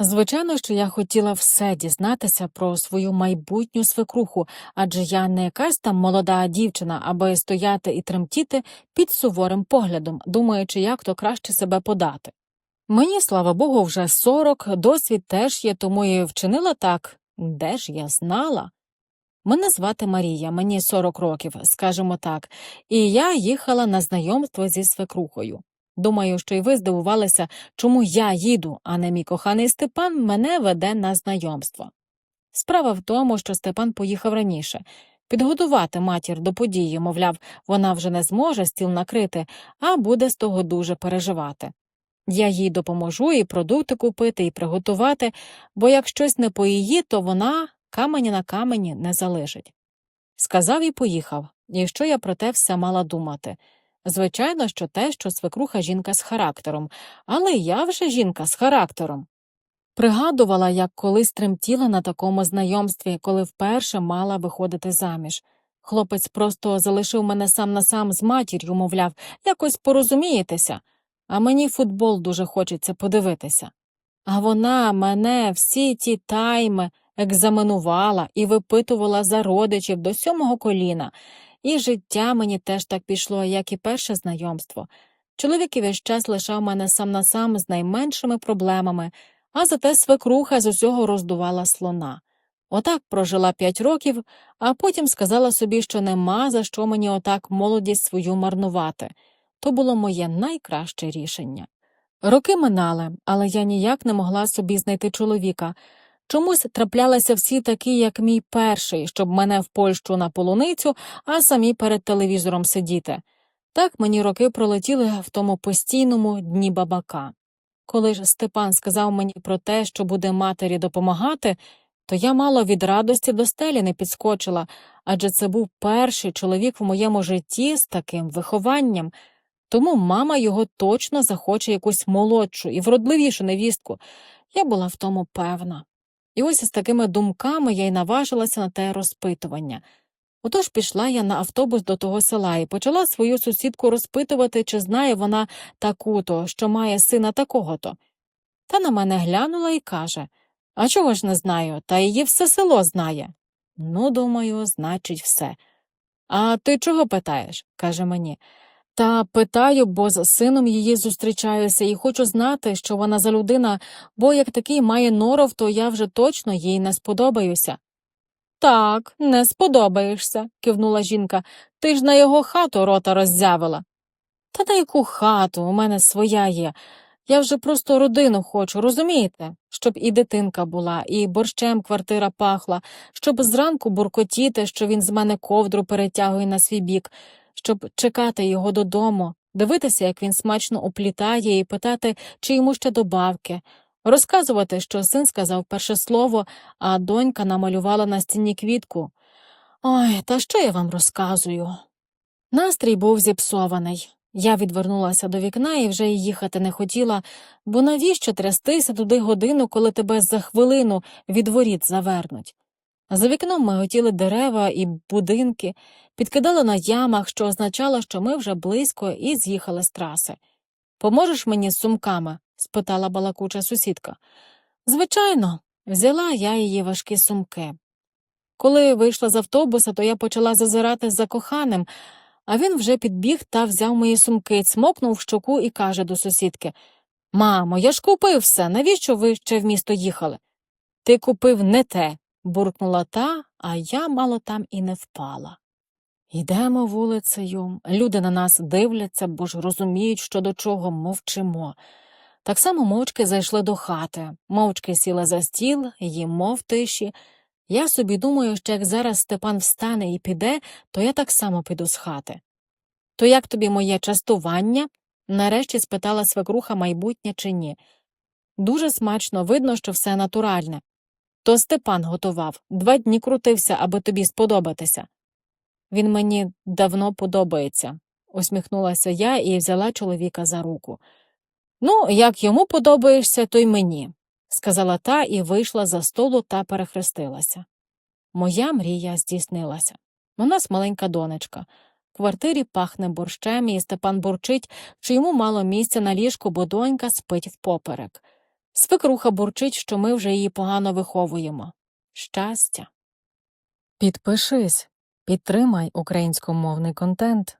Звичайно, що я хотіла все дізнатися про свою майбутню свекруху, адже я не якась там молода дівчина, аби стояти і тремтіти під суворим поглядом, думаючи, як то краще себе подати. Мені, слава Богу, вже сорок, досвід теж є, тому і вчинила так. Де ж я знала? Мене звати Марія, мені 40 років, скажімо так, і я їхала на знайомство зі свекрухою. Думаю, що й ви здивувалися, чому я їду, а не мій коханий Степан мене веде на знайомство. Справа в тому, що Степан поїхав раніше. Підготувати матір до події, мовляв, вона вже не зможе стіл накрити, а буде з того дуже переживати. Я їй допоможу і продукти купити, і приготувати, бо як щось не по її, то вона каменя на камені не залишить. Сказав і поїхав, і що я про те все мала думати. Звичайно, що те, що свекруха жінка з характером, але я вже жінка з характером. Пригадувала, як колись тремтіла на такому знайомстві, коли вперше мала виходити заміж. Хлопець просто залишив мене сам на сам з матір'ю, мовляв, якось порозумієтеся, а мені футбол дуже хочеться подивитися. А вона мене всі ті тайми екзаменувала і випитувала за родичів до сьомого коліна, і життя мені теж так пішло, як і перше знайомство. Чоловік і весь час лишав мене сам на сам з найменшими проблемами, а зате свекруха з усього роздувала слона. Отак прожила п'ять років, а потім сказала собі, що нема за що мені отак молодість свою марнувати. То було моє найкраще рішення. Роки минали, але я ніяк не могла собі знайти чоловіка. Чомусь траплялися всі такі, як мій перший, щоб мене в Польщу на полуницю, а самі перед телевізором сидіти. Так мені роки пролетіли в тому постійному дні бабака. Коли ж Степан сказав мені про те, що буде матері допомагати, то я мало від радості до стелі не підскочила, адже це був перший чоловік в моєму житті з таким вихованням, тому мама його точно захоче якусь молодшу і вродливішу невістку. Я була в тому певна. І ось з такими думками я й наважилася на те розпитування. Отож пішла я на автобус до того села і почала свою сусідку розпитувати, чи знає вона таку-то, що має сина такого-то. Та на мене глянула і каже А чого ж не знаю, та її все село знає. Ну, думаю, значить, все. А ти чого питаєш? каже мені. Та питаю, бо з сином її зустрічаюся і хочу знати, що вона за людина, бо як такий має норов, то я вже точно їй не сподобаюся. Так, не сподобаєшся, кивнула жінка. Ти ж на його хату рота роззявила. Та на яку хату? У мене своя є. Я вже просто родину хочу, розумієте? Щоб і дитинка була, і борщем квартира пахла, щоб зранку буркотіти, що він з мене ковдру перетягує на свій бік, щоб чекати його додому, дивитися, як він смачно оплітає, і питати, чи йому ще добавки, розказувати, що син сказав перше слово, а донька намалювала на стіні квітку. Ой, та що я вам розказую? Настрій був зіпсований. Я відвернулася до вікна і вже їхати не хотіла, бо навіщо трястися туди годину, коли тебе за хвилину від воріт завернуть? За вікном миготіли дерева і будинки, підкидали на ямах, що означало, що ми вже близько і з'їхали з траси. Поможеш мені з сумками? спитала балакуча сусідка. Звичайно, взяла я її важкі сумки. Коли вийшла з автобуса, то я почала зазирати за коханим, а він вже підбіг та взяв мої сумки, цмокнув в щоку і каже до сусідки Мамо, я ж купив все, навіщо ви ще в місто їхали? Ти купив не те, буркнула та, а я мало там і не впала. Йдемо вулицею, люди на нас дивляться, бо ж розуміють, що до чого мовчимо. Так само мовчки зайшли до хати, мовчки сіли за стіл, їмо в тиші. Я собі думаю, що як зараз Степан встане і піде, то я так само піду з хати. То як тобі моє частування? нарешті спитала свекруха майбутнє чи ні. Дуже смачно, видно, що все натуральне. То Степан готував, два дні крутився, аби тобі сподобатися. Він мені давно подобається, усміхнулася я і взяла чоловіка за руку. Ну, як йому подобаєшся, то й мені, сказала та і вийшла за столу та перехрестилася. Моя мрія здійснилася. У нас маленька донечка. В квартирі пахне борщем, і Степан бурчить, що йому мало місця на ліжку, бо донька спить впоперек. Свекруха бурчить, що ми вже її погано виховуємо. Щастя. Підпишись, підтримай українськомовний контент.